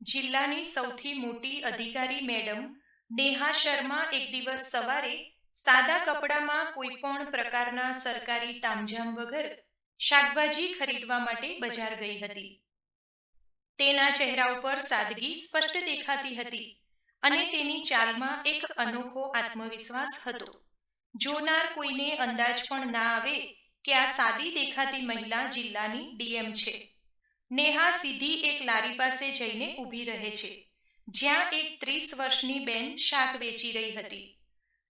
જિલ્લાની સૌથી મોટી અધિકારી મેડમ નેહા શર્મા એક દિવસ સવારે સાદા કપડામાં કોઈ પણ પ્રકારના સરકારી તામઝામ વગર શાકભાજી ખરીદવા માટે બજાર ગઈ હતી. તેના ચહેરા ઉપર સાદગી સ્પષ્ટ દેખાતી હતી અને તેની ચાલમાં એક અનોખો આત્મવિશ્વાસ હતો. જોનાર કોઈને અંદાજ પણ ના આવે કે આ સાદી દેખાતી મહિલા જિલ્લાની ડીએમ છે. નેહા સીધી એક લારી પાસે જઈને ઊભી રહે છે, જ્યાં એક ત્રીસ વર્ષની બેન શાક વેચી રહી હતી.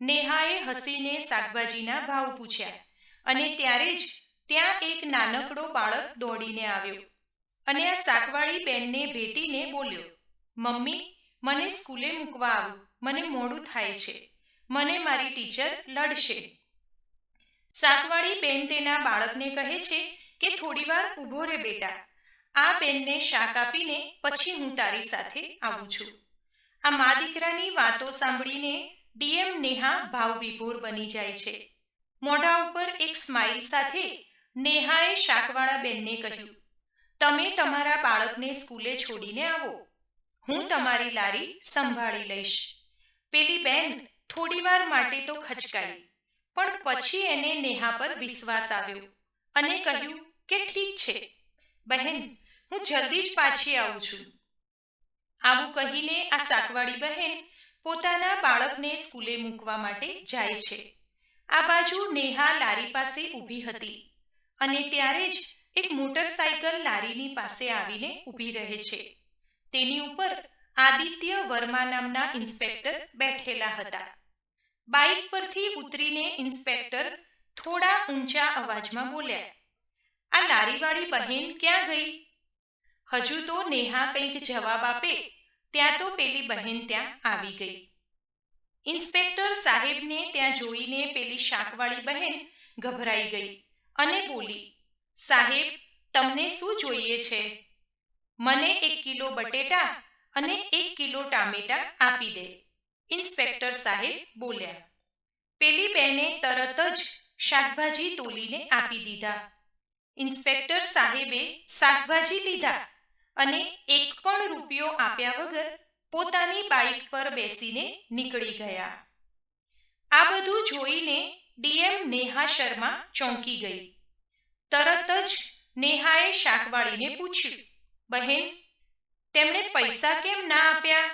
નેહાએ હસીને શાકભાજીના ભાવ પૂછ્યા અને ત્યારે જ ત્યાં એક નાનકડો બાળક દોડીને આવ્યો અને આ શાકવાળી બેનને ભેટીને બોલ્યો, મમ્મી, મને સ્કૂલે મૂકવા આવો, મને મોડું થાય છે, મને મારી ટીચર લડશે. શાકવાળી બેન તેના બાળકને કહે છે કે થોડીવાર ઊભો રે બેટા આ બેનને શાક આપીને પછી હું તારી સાથે આવું છું. આ મા દીકરાની વાતો સાંભળીને ડીએમ નેહા ભાવવિભોર બની જાય છે. મોઢા ઉપર એક સ્માઇલ સાથે નેહાએ શાકવાળા બેનને કહ્યું, તમે તમારા બાળકને સ્કૂલે છોડીને આવો. હું તમારી લારી સંભાળી લઈશ. પેલી બેન થોડીવાર માટે તો ખચકાઈ, પણ પછી એને નેહા પર વિશ્વાસ આવ્યો અને કહ્યું કે ઠીક છે. બહેન, હું જલ્દી જ પાછી આવું છું. આવું કહીને આ સાકવાડી બહેન પોતાના બાળકને સ્કૂલે મૂકવા માટે જાય છે. આ બાજુ નેહા લારી પાસે ઊભી હતી અને ત્યારે જ એક મોટરસાયકલ લારીની પાસે આવીને ઊભી રહે છે. તેની ઉપર આદિત્ય વર્મા નામના ઇન્સ્પેક્ટર બેઠેલા હતા. બાઇક પરથી ઉતરીને ઇન્સ્પેક્ટર થોડા ઊંચા અવાજમાં બોલ્યા આ લારીવાળી બહેન ક્યાં ગઈ? હજુ તો નેહા કંઈક જવાબ આપે. ત્યાં તો પેલી બહેન ત્યાં આવી ગઈ. ઇન્સ્પેક્ટર સાહેબને ત્યાં જોઈને પેલી શાકવાળી બહેન ગભરાઈ ગઈ અને બોલી સાહેબ તમને શું જોઈએ છે? મને એક કિલો બટેટા અને એક કિલો ટામેટા આપી દે. ઇન્સ્પેક્ટર સાહેબ બોલ્યા. પેલી બેને તરત જ શાકભાજી તોલીને આપી દીધા. ઇન્સ્પેક્ટર સાહેબે શાકભાજી લીધા અને એક પણ રૂપિયો આપ્યા વગર પોતાની બાઇક પર બેસીને નીકળી ગયા. આ બધું જોઈને ડીએમ નેહા શર્મા ચોંકી ગઈ. તરત જ નેહાએ શાકવાળીને પૂછ્યું, બહેન, તેમણે પૈસા કેમ ના આપ્યા?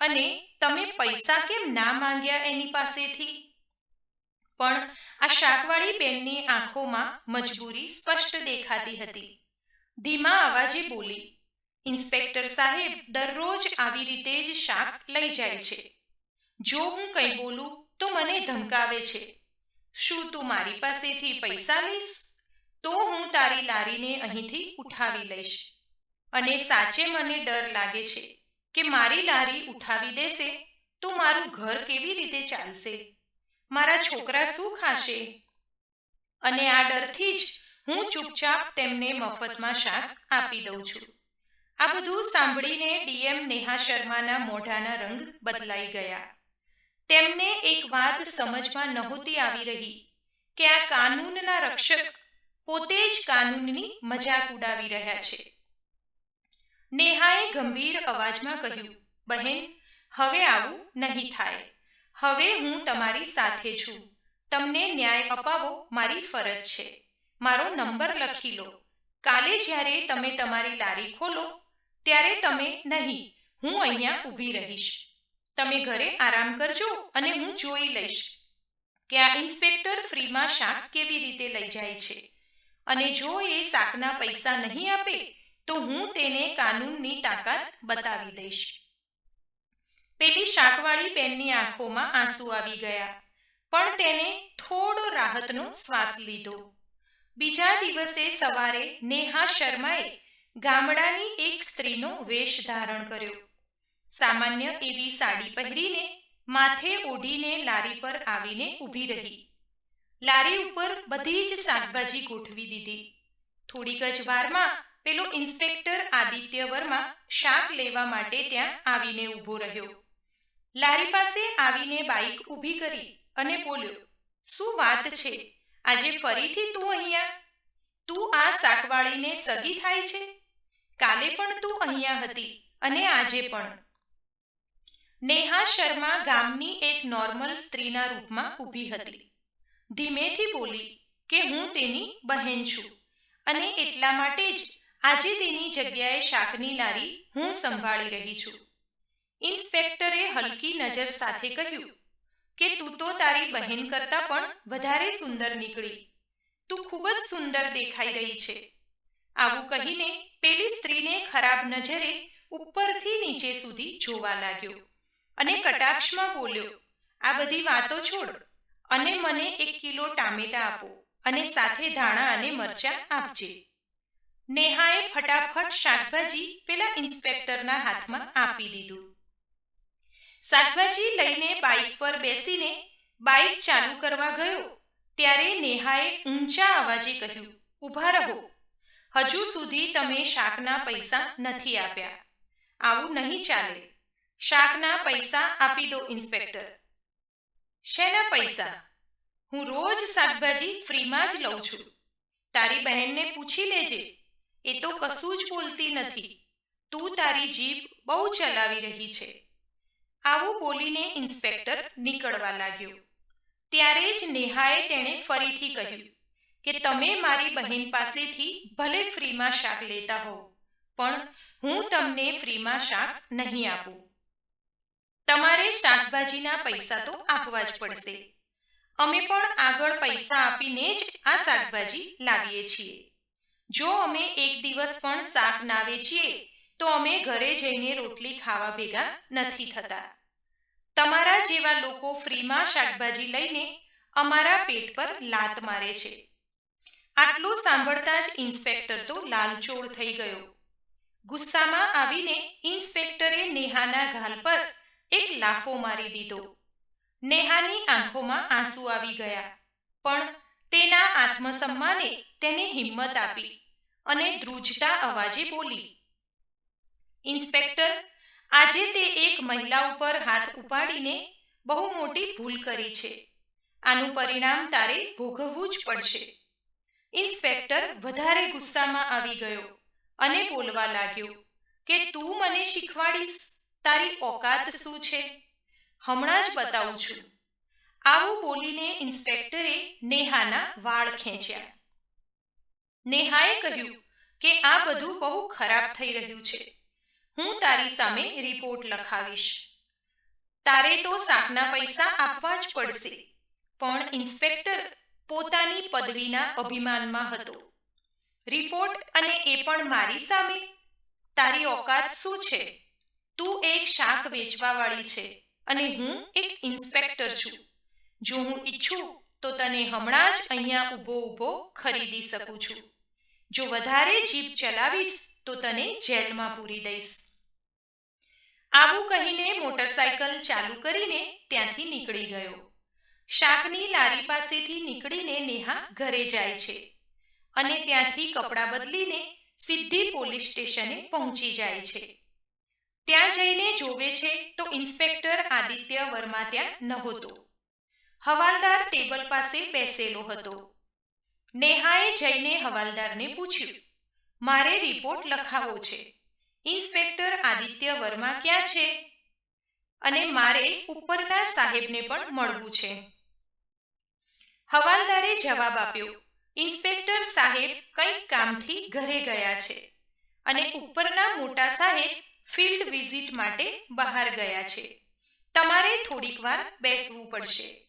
અને તમે પૈસા કેમ ના માંગ્યા એની પાસેથી? પણ આ શાકવાળી બેનની આંખોમાં મજબૂરી સ્પષ્ટ દેખાતી હતી. ધીમા અવાજે બોલી ઇન્સ્પેક્ટર સાહેબ દરરોજ આવી રીતે જ શાક લઈ જાય છે. જો હું કંઈ બોલું તો મને ધમકાવે છે. શું તું મારી પાસેથી પૈસા લઈશ? તો હું તારી લારીને અહીંથી ઉઠાવી લઈશ. અને સાચે મને ડર લાગે છે કે મારી લારી ઉઠાવી દેશે તો મારું ઘર કેવી રીતે ચાલશે? મારા છોકરા શું ખાશે અને આ ડરથી જ હું ચૂપચાપ તેમને મફતમાં શાક આપી દઉં છું. આ બધું સાંભળીને ડીએમ નેહા શર્માના મોઢાના રંગ બદલાઈ ગયા. તેમને એક વાત સમજમાં નહોતી આવી રહી કે આ કાનૂનના રક્ષક પોતે જ કાનૂનની મજાક ઉડાવી રહ્યા છે. નેહાએ ગંભીર અવાજમાં કહ્યું, બહેન, હવે આવું નહીં થાય. હવે હું તમારી સાથે છું. તમને ન્યાય અપાવો મારી ફરજ છે. મારો નંબર લખી લો. કાલે જ્યારે તમે તમારી લારી ખોલો, ત્યારે તમે નહીં, હું અહીંયા ઊભી રહીશ. તમે ઘરે આરામ કરજો અને હું જોઈ લઈશ કે આ ઇન્સ્પેક્ટર ફ્રીમાં શાક કેવી રીતે લઈ જાય છે. અને જો એ શાકના પૈસા નહીં આપે, તો હું તેને કાનૂનની તાકાત બતાવી દઈશ. પેલી શાકવાળી બેનની આંખોમાં આંસુ આવી ગયા. પણ તેને થોડો રાહતનો શ્વાસ લીધો. બીજા દિવસે સવારે નેહા શર્માએ ગામડાની એક સ્ત્રીનો વેશ ધારણ કર્યો. સામાન્ય એવી સાડી પહેરીને માથે ઓઢીને લારી પર આવીને ઊભી રહી. લારી ઉપર બધી જ શાકભાજી ગોઠવી દીધી. થોડીક જ વારમાં પેલો ઇન્સ્પેક્ટર આદિત્ય વર્મા શાક લેવા માટે ત્યાં આવીને ઊભો રહ્યો. લારી પાસે આવીને બાઇક ઊભી કરી અને બોલ્યો, શું વાત છે? આજે ફરીથી તું અહીંયા? તું આ શાકવાળીને સગી થાય છે? કાલે પણ તું અહીંયા હતી અને આજે પણ. નેહા શર્મા ગામની એક નોર્મલ સ્ત્રીના રૂપમાં ઊભી હતી. ધીમેથી બોલી કે હું તેની બહેન છું અને એટલા માટે જ આજે તેની જગ્યાએ શાકની લારી હું સંભાળી રહી છું. ઇન્સ્પેક્ટરે હલકી નજર સાથે કહ્યું કે તું તો તારી બહેન કરતા પણ વધારે સુંદર નીકળી. તું ખૂબ જ સુંદર દેખાઈ રહી છે. આવું કહીને પેલી સ્ત્રીને ખરાબ નજરે ઉપરથી નીચે સુધી જોવા લાગ્યો અને કટાક્ષમાં બોલ્યો, આ બધી વાતો છોડ અને મને એક કિલો ટામેટા આપો અને સાથે ધાણા અને મરચાં આપજે. નેહાએ ફટાફટ શાકભાજી પેલા ઇન્સ્પેક્ટરના હાથમાં આપી દીધું. શાકભાજી લઈને બાઇક પર બેસીને બાઇક ચાલુ કરવા ગયો, ત્યારે નેહાએ ઊંચા અવાજે કહ્યું ઊભા રહો. હજુ સુધી તમે શાકના પૈસા નથી આપ્યા. આવું નહીં ચાલે. શાકના પૈસા આપી દો, ઇન્સ્પેક્ટર. શેના પૈસા? હું રોજ શાકભાજી ફ્રીમાં જ લઉં છું. તારી બહેનને પૂછી લેજે. એ તો કશું જ બોલતી નથી. તું તારી જીભ બહુ ચલાવી રહી છે. આવું બોલીને ઇન્સ્પેક્ટર નીકળવા લાગ્યો. ત્યારે જ નેહાએ તેણે ફરીથી કહ્યું કે તમે મારી બહેન પાસેથી ભલે ફ્રીમાં શાક લેતા હો પણ હું તમને ફ્રીમાં શાક નહીં આપું. તમારે શાકભાજીના પૈસા તો આપવા જ પડશે. અમે પણ આગળ પૈસા આપીને જ આ શાકભાજી લાવીએ છીએ. જો અમે એક દિવસ પણ શાક ના વેચીએ, તો અમે ઘરે જઈને રોટલી ખાવા ભેગા નથી થતા. તમારા જેવા લોકો ફ્રીમાં શાકભાજી લઈને અમારા પેટ પર લાત મારે છે. આટલું સાંભળતા જ ઇન્સ્પેક્ટર તો લાલચોળ થઈ ગયો. ગુસ્સામાં આવીને ઇન્સ્પેક્ટરે નેહાના ગાલ પર એક લાફો મારી દીધો. નેહાની આંખોમાં આંસુ આવી ગયા, પણ તેના આત્મસન્માને તેને હિંમત આપી અને ધ્રુજતા અવાજે બોલી, ઇન્સ્પેક્ટર આજે તે એક મહિલા ઉપર હાથ ઉપાડીને બહુ મોટી ભૂલ કરી છે. આનું પરિણામ તારે ભોગવવું જ પડશે. ઇન્સ્પેક્ટર વધારે ગુસ્સામાં આવી ગયો અને બોલવા લાગ્યો કે તું મને શીખવાડીશ, તારી ઓકાત શું છે? હમણાં જ બતાવું છું. આવું બોલીને ઇન્સ્પેક્ટરે નેહાના વાળ ખેંચ્યા. નેહાએ કહ્યું કે આ બધું બહુ ખરાબ થઈ રહ્યું છે. હું તારી સામે રિપોર્ટ લખાવીશ. તારે તો શાકના પૈસા આપવા જ પડશે. પણ ઇન્સ્પેક્ટર પોતાની પદવીના અભિમાનમાં હતો. રિપોર્ટ અને એ પણ મારી સામે. તારી ઓકાત શું છે? તું એક શાક વેચવાવાળી છે અને હું એક ઇન્સ્પેક્ટર છું. જો હું ઈચ્છું તો તને હમણાં જ અહીંયા ઊભો ઊભો ખરીદી શકું છું. જો વધારે જીપ ચલાવીશ તો તને જેલમાં પૂરી દઈશ. આવું કહીને મોટરસાયકલ ચાલુ કરીને ત્યાંથી નીકળી ગયો. શાકની લારી પાસેથી નીકળીને નેહા ઘરે જાય છે અને ત્યાંથી કપડાં બદલીને સીધી પોલીસ સ્ટેશને પહોંચી જાય છે. ત્યાં જઈને જોવે છે તો ઇન્સ્પેક્ટર આદિત્ય વર્મા ત્યાં નહોતો. હવાલદાર ટેબલ પાસે બેસેલો હતો. નેહાએ જઈને હવાલદારને પૂછ્યું મારે રિપોર્ટ લખાવો છે. ઇન્સ્પેક્ટર આદિત્ય વર્મા ક્યાં છે? અને મારે ઉપરના સાહેબને પણ મળવું છે. હવાલદારે જવાબ આપ્યો ઇન્સ્પેક્ટર સાહેબ કંઈક કામથી ઘરે ગયા છે અને ઉપરના મોટા સાહેબ ફિલ્ડ વિઝિટ માટે બહાર ગયા છે. તમારે થોડીક વાર બેસવું પડશે.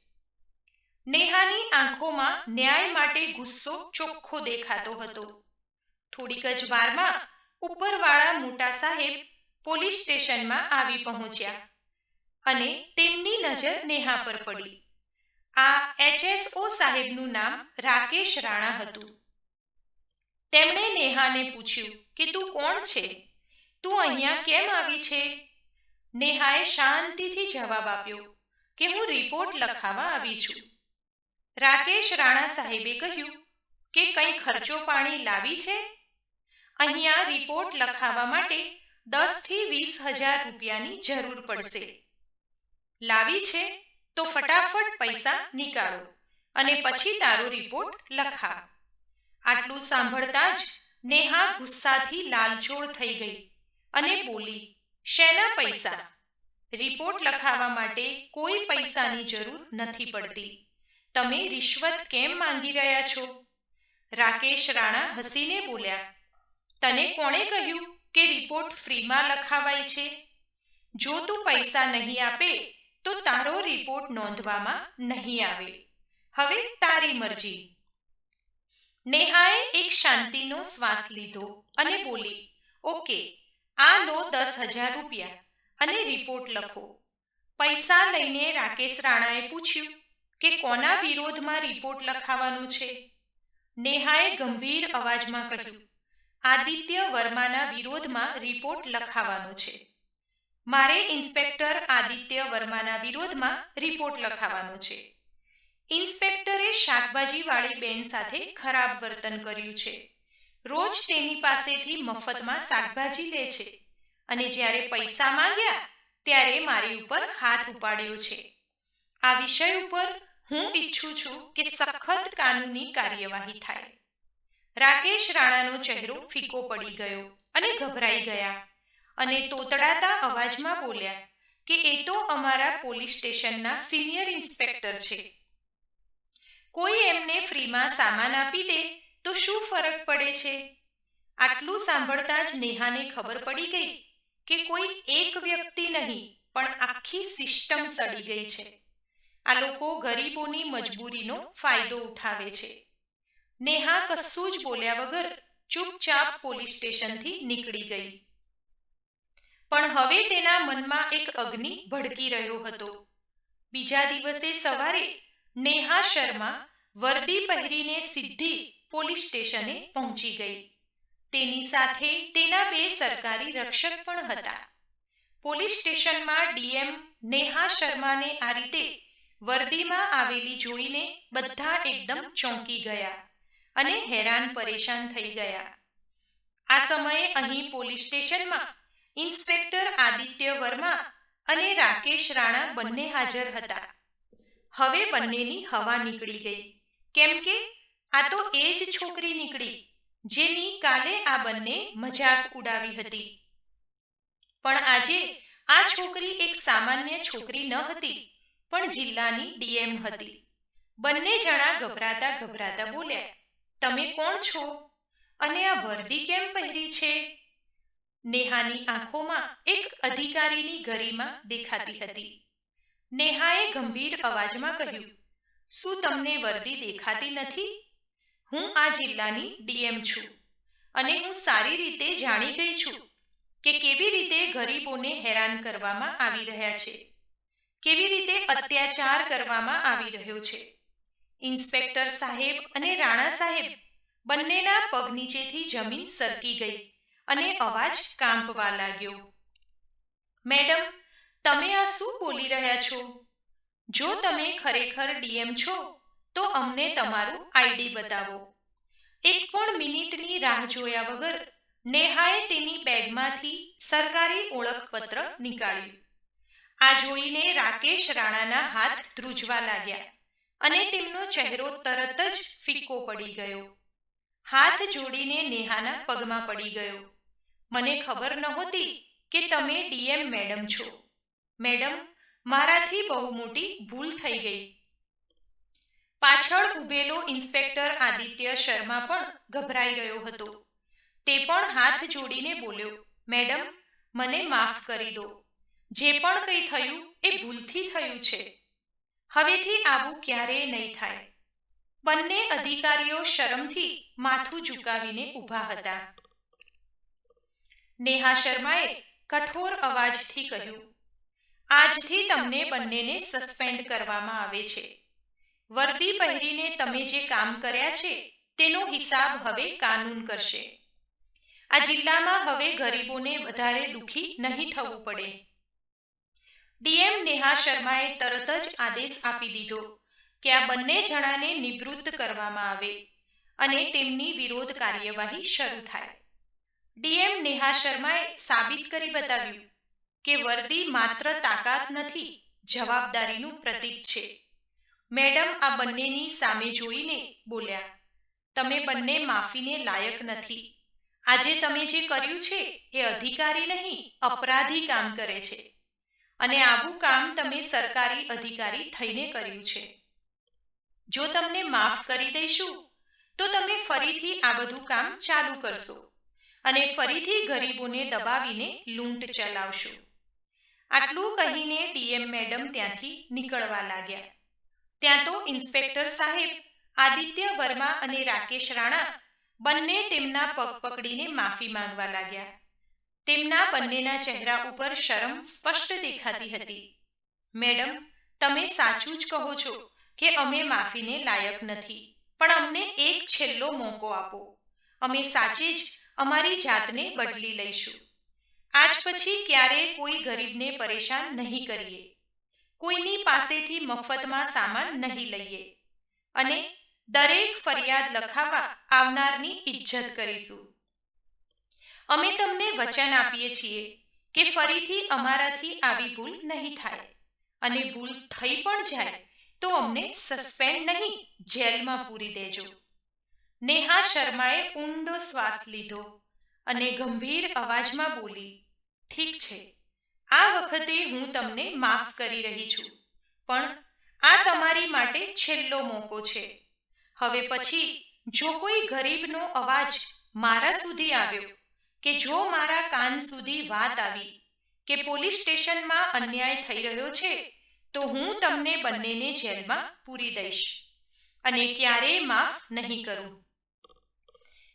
નેહાની આંખોમાં ન્યાય માટે ગુસ્સો ચોખ્ખો દેખાતો હતો. થોડીક જ વારમાં ઉપરવાળા મોટા સાહેબ પોલીસ સ્ટેશનમાં આવી પહોંચ્યા અને તેમની નજર નેહા પર પડી. આ એચએસઓ સાહેબનું નામ રાકેશ રાણા હતું. તેમણે નેહાને પૂછ્યું કે, તું કોણ છે? તું અહીંયા કેમ આવી છે? નેહાએ શાંતિથી જવાબ આપ્યો કે, હું રિપોર્ટ લખાવા આવી છું. રાકેશ રાણા સાહેબે કહ્યું કે, કંઈ ખર્ચો પાણી લાવી છે? અહીંયા રિપોર્ટ લખાવવા માટે દસથી વીસ હજાર રૂપિયાની જરૂર પડશે. લાવી છે તો ફટાફટ પૈસા નીકાળો અને પછી તારો રિપોર્ટ લખા આટલું સાંભળતા જ નેહા ગુસ્સાથી લાલચોળ થઈ ગઈ અને બોલી, શેના પૈસા? રિપોર્ટ લખાવવા માટે કોઈ પૈસાની જરૂર નથી પડતી. તમે રિશ્વત કેમ માંગી રહ્યા છો? રાકેશ રાણા હસીને બોલ્યા તને કોણે કહ્યું કે રિપોર્ટ ફ્રીમાં લખાવાય છે? જો તું પૈસા નહીં આપે, તો તારો રિપોર્ટ નોંધવામાં નહીં આવે. હવે તારી મરજી. નેહાએ એક શાંતિનો શ્વાસ લીધો અને બોલી, ઓકે, આ લો દસ હજાર રૂપિયા અને રિપોર્ટ લખો. પૈસા લઈને રાકેશ રાણાએ પૂછ્યું કે કોના વિરોધમાં રિપોર્ટ લખાવાનો છે? નેહાએ ગંભીર અવાજમાં કહ્યું આદિત્ય વર્માના વિરોધમાં રિપોર્ટ લખાવાનો છે. મારે ઇન્સ્પેક્ટર આદિત્ય વર્માના વિરોધમાં રિપોર્ટ લખાવાનો છે. ઇન્સ્પેક્ટરે શાકભાજીવાળી બેન સાથે ખરાબ વર્તન કર્યું છે. રોજ તેની પાસેથી મફતમાં શાકભાજી લે છે અને જ્યારે પૈસા માંગ્યા ત્યારે મારી ઉપર હાથ ઉપાડ્યો છે. આ વિષય ઉપર હું ઈચ્છું છું કે સખત કાનૂની કાર્યવાહી થાય. રાકેશ રાણાનો ચહેરો ફીકો પડી ગયો અને ગભરાઈ ગયા અને તોતડાતા અવાજમાં બોલ્યા કે એ તો અમારા પોલીસ સ્ટેશનના સિનિયર ઇન્સ્પેક્ટર છે. કોઈ એમને ફ્રીમાં સામાન આપી દે તો શું ફરક પડે છે? આટલું સાંભળતા જ નેહાને ખબર પડી ગઈ કે કોઈ એક વ્યક્તિ નહીં, પણ આખી સિસ્ટમ સડી ગઈ છે. આ લોકો ગરીબોની મજબૂરીનો ફાયદો ઉઠાવે છે. નેહા કશું જ બોલ્યા વગર ચૂપચાપ પોલીસ સ્ટેશનથી નીકળી ગઈ. પણ હવે તેના મનમાં એક અગ્નિ ભડકી રહ્યો હતો. બીજા દિવસે સવારે નેહા શર્મા વર્દી પહેરીને સીધી પોલીસ સ્ટેશને પહોંચી ગઈ. તેની સાથે તેના બે સરકારી રક્ષક પણ હતા. પોલીસ સ્ટેશનમાં ડીએમ નેહા શર્માને આ રીતે વર્દીમાં આવેલી જોઈને બધા એકદમ ચોંકી ગયા. અને હેરાન પરેશાન થઈ ગયા. આ સમયે અહીં પોલીસ સ્ટેશનમાં ઇન્સ્પેક્ટર આદિત્ય વર્મા અને રાકેશ રાણા બંને હાજર હતા. હવે બંનેની હવા નીકળી ગઈ. કેમ કે આ તો એ જ છોકરી નીકળી, જેની કાલે આ બંને મજાક ઉડાવી હતી. પણ આજે આ છોકરી એક સામાન્ય છોકરી ન હતી, પણ જિલ્લાની ડીએમ હતી. બંને જણા ગભરાતા ગભરાતા બોલ્યા તમે કોણ છો? અને આ વર્દી કેમ પહેરી છે? નેહાની આંખોમાં એક અધિકારીની ગરિમા દેખાતી હતી. નેહાએ ગંભીર અવાજમાં કહ્યું, શું તમને વર્દી દેખાતી નથી? હું આ જિલ્લાની ડીએમ છું અને હું સારી રીતે જાણી ગઈ છું કે કેવી રીતે ગરીબોને હેરાન કરવામાં આવી રહ્યા છે, કેવી રીતે અત્યાચાર કરવામાં આવી રહ્યો છે. ઇન્સ્પેક્ટર સાહેબ અને રાણા સાહેબ બંનેના પગ નીચેથી જમીન સરકી ગઈ અને અવાજ કાંપવા લાગ્યો. મેડમ, તમે આ શું બોલી રહ્યા છો? જો તમે ખરેખર ડીએમ છો, તો અમને તમારું આઈડી બતાવો. એક પણ મિનિટની રાહ જોયા વગર નેહાએ તેની બેગમાંથી સરકારી ઓળખપત્ર નીકાળ્યું. આ જોઈને રાકેશ રાણાના હાથ ધ્રુજવા લાગ્યા. અને તેમનો ચહેરો તરત જ ફિક્કો પડી ગયો. હાથ જોડીને નેહાના પગમાં પડી ગયો. મને ખબર નહોતી કે તમે ડીએમ મેડમ છો. મેડમ, મારાથી બહુ મોટી ભૂલ થઈ ગઈ. પાછળ ઊભેલો ઇન્સ્પેક્ટર આદિત્ય શર્મા પણ ગભરાઈ રહ્યો હતો. તે પણ હાથ જોડીને બોલ્યો, મેડમ, મને માફ કરી દો. જે પણ કંઈ થયું એ ભૂલથી થયું છે. હવેથી આવું ક્યારેય નહીં થાય. બંને અધિકારીઓ શરમથી માથું ઝુકાવીને ઊભા હતા. નેહા શર્માએ કઠોર અવાજથી કહ્યું, આજથી તમને બંનેને સસ્પેન્ડ કરવામાં આવે છે. વર્દી પહેરીને તમે જે કામ કર્યા છે, તેનો હિસાબ હવે કાનૂન કરશે. આ જિલ્લામાં હવે ગરીબોને વધારે દુખી નહીં થવું પડે. ડીએમ નેહા શર્માએ તરત જ આદેશ આપી દીધો કે આ બંને જણાને નિવૃત્ત કરવામાં આવે અને તેમની વિરોધ કાર્યવાહી શરૂ થાય. ડીએમ નેહા શર્માએ સાબિત કરી બતાવ્યું કે વર્દી માત્ર તાકાત નથી, જવાબદારીનું પ્રતીક છે. મેડમ આ બંનેની સામે જોઈને બોલ્યા, તમે બંને માફીને લાયક નથી. આજે તમે જે કર્યું છે એ અધિકારી નહીં, અપરાધી કામ કરે છે. અને આવું કામ તમે સરકારી અધિકારી થઈને કર્યું છે. જો તમને માફ કરી દઈશું તો તમે ફરીથી આ બધું કામ ચાલુ કરશો અને ફરીથી ગરીબોને દબાવીને લૂંટ ચલાવશો. આટલું કહીને ડીએમ મેડમ ત્યાંથી નીકળવા લાગ્યા. ત્યાં તો ઇન્સ્પેક્ટર સાહેબ આદિત્ય વર્મા અને રાકેશ રાણા બંને તેમના પગ પકડીને માફી માંગવા લાગ્યા. તેમના બંનેના ચહેરા ઉપર શરમ સ્પષ્ટ દેખાતી હતી. મેડમ, તમે સાચું જ કહો છો કે અમે માફીને લાયક નથી, પણ અમને એક છેલ્લો મોકો આપો. અમે સાચે જ અમારી જાતને બદલી લઈશું. આજ પછી ક્યારેય કોઈ ગરીબને પરેશાન નહીં કરીએ. કોઈની પાસેથી મફતમાં સામાન નહીં લઈએ. અને દરેક ફરિયાદ લખાવવા આવનારની ઇજ્જત કરીશું. અમે તમને વચન આપીએ છીએ કે ફરીથી અમારાથી આવી ભૂલ નહીં થાય. અને ભૂલ થઈ પણ જાય તો અમને સસ્પેન્ડ નહીં, જેલમાં પૂરી દેજો. નેહા શર્માએ ઊંડો શ્વાસ લીધો અને ગંભીર અવાજમાં બોલી, ઠીક છે, આ વખતે હું તમને માફ કરી રહી છું, પણ આ તમારી માટે છેલ્લો મોકો છે. હવે પછી જો કોઈ ગરીબનો અવાજ મારા સુધી આવ્યો કે જો મારા કાન સુધી વાત આવી કે પોલીસ સ્ટેશનમાં અન્યાય થઈ રહ્યો છે, તો હું તમને બંનેને જેલમાં પૂરી દઈશ અને ક્યારેય માફ નહીં કરું.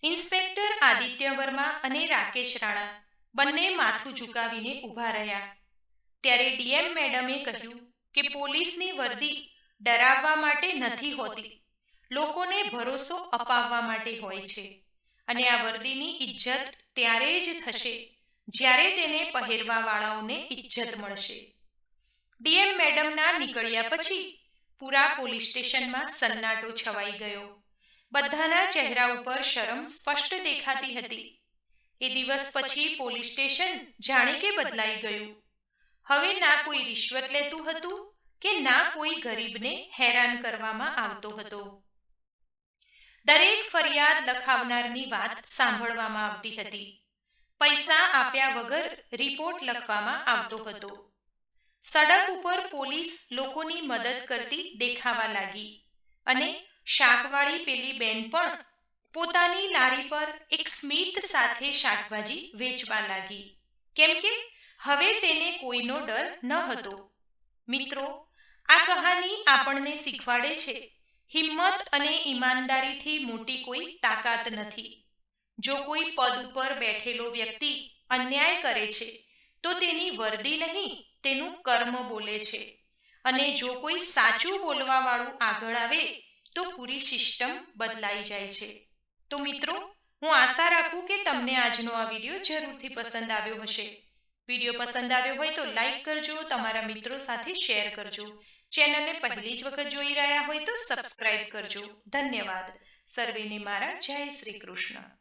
ઇન્સ્પેક્ટર આદિત્ય વર્મા અને રાકેશ રાણા બંને માથું ઝુકાવીને ઊભા રહ્યા. ત્યારે ડીએમ મેડમે કહ્યું કે પોલીસની વર્દી ડરાવવા માટે નથી હોતી. લોકોને ભરોસો અપાવવા માટે હોય છે અને આ વર્દીની ઇજ્જત ત્યારે જ થશે, જ્યારે તેને પહેરવાવાળાઓને ઇજ્જત મળશે. ડીએમ મેડમના નીકળ્યા પછી પૂરા પોલીસ સ્ટેશનમાં સન્નાટો છવાઈ ગયો. બધાના ચહેરા ઉપર શરમ સ્પષ્ટ દેખાતી હતી. એ દિવસ પછી પોલીસ સ્ટેશન જાણે કે બદલાઈ ગયું. હવે ના કોઈ રિશ્વત લેતું હતું કે ના કોઈ ગરીબને હેરાન કરવામાં આવતો હતો. દરેક ફરિયાદ લખાવનારની વાત સાંભળવામાં આવતી હતી. પૈસા આપ્યા વગર રિપોર્ટ લખવામાં આવતો હતો. સડક ઉપર પોલીસ લોકોની મદદ કરતી દેખાવા લાગી અને શાકવાળી પેલી બેન પણ પોતાની લારી પર એક સ્મિત સાથે શાકભાજી વેચવા લાગી. કેમ કે હવે તેને કોઈનો ડર ન હતો. મિત્રો, આ કહાની આપણને શીખવાડે છે હિંમત અને ઈમાનદારીથી મોટી કોઈ તાકાત નથી. જો કોઈ પદ ઉપર બેઠેલો વ્યક્તિ અન્યાય કરે છે, તો તેની વર્દી નહીં, તેનું કર્મ બોલે છે. અને જો કોઈ સાચું બોલવા વાળું આગળ આવે, તો પૂરી સિસ્ટમ બદલાઈ જાય છે. તો મિત્રો, હું આશા રાખું કે તમને આજનો આ વીડિયો જરૂરથી પસંદ આવ્યો હશે. વીડિયો પસંદ આવ્યો હોય તો લાઈક કરજો, તમારા મિત્રો સાથે શેર કરજો. ચેનલને પહેલી જ વખત જોઈ રહ્યા હોય તો સબસ્ક્રાઇબ કરજો. ધન્યવાદ. સર્વેને મારા જય શ્રી કૃષ્ણ.